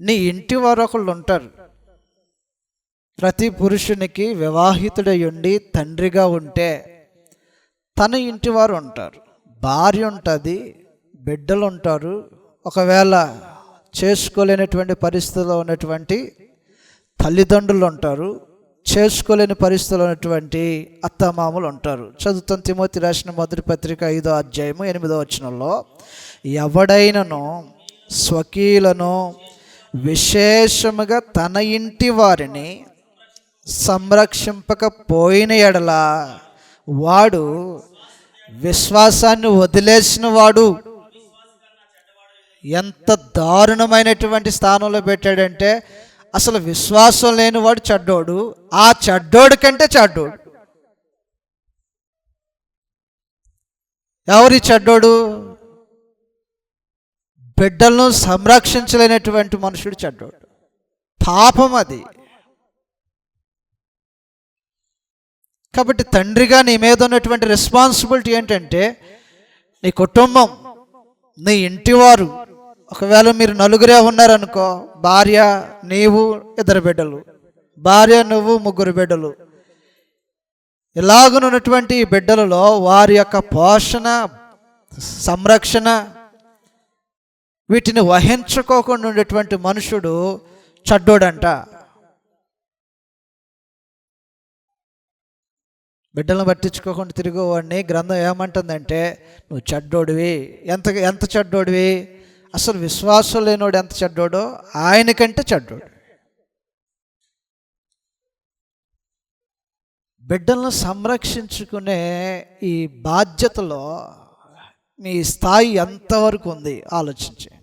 నీ ఇంటి వారు ఒకళ్ళు ఉంటారు. ప్రతి పురుషునికి వివాహితుడై ఉండి తండ్రిగా ఉంటే తన ఇంటి వారు ఉంటారు. భార్య ఉంటుంది బిడ్డలు ఉంటారు ఒకవేళ చేసుకోలేనటువంటి పరిస్థితిలో ఉన్నటువంటి తల్లిదండ్రులు ఉంటారు చేసుకోలేని పరిస్థితులు ఉన్నటువంటి అత్తమామలు ఉంటారు చదువుతున్న తిమోతి రాసిన మొదటి పత్రిక ఐదో అధ్యాయము ఎనిమిదో వచనంలో ఎవడైనను స్వకీలను విశేషముగా తన ఇంటి వారిని సంరక్షింపకపోయిన ఎడల వాడు విశ్వాసాన్ని వదిలేసిన వాడు. ఎంత దారుణమైనటువంటి స్థానంలో పెట్టాడంటే అసలు విశ్వాసం లేనివాడు చెడ్డోడు ఆ చెడ్డోడు కంటే చెడ్డోడు. ఎవరి చెడ్డోడు? బిడ్డలను సంరక్షించలేనటువంటి మనుషుడు చెడ్డోడు. పాపం అది. కాబట్టి తండ్రిగా నీ మీద ఉన్నటువంటి రెస్పాన్సిబిలిటీ ఏంటంటే నీ కుటుంబం నీ ఇంటివారు ఒకవేళ మీరు నలుగురే ఉన్నారనుకో భార్య నీవు ఇద్దరు బిడ్డలు. భార్య నువ్వు ముగ్గురు బిడ్డలు. ఇలాగనున్నటువంటి బిడ్డలలో వారి యొక్క పోషణ సంరక్షణ వీటిని వహించుకోకుండా ఉండేటువంటి మనుషుడు చెడ్డోడంట. బిడ్డలను పట్టించుకోకుండా తిరిగేవాడిని గ్రంథం ఏమంటుందంటే నువ్వు చెడ్డోడివి. ఎంత ఎంత చెడ్డోడివి? అసలు విశ్వాసం లేనోడు ఎంత చెడ్డోడో ఆయనకంటే చెడ్డోడు. బిడ్డలను సంరక్షించుకునే ఈ బాధ్యతలో మీ స్థాయి ఎంతవరకు ఉంది? ఆలోచించి.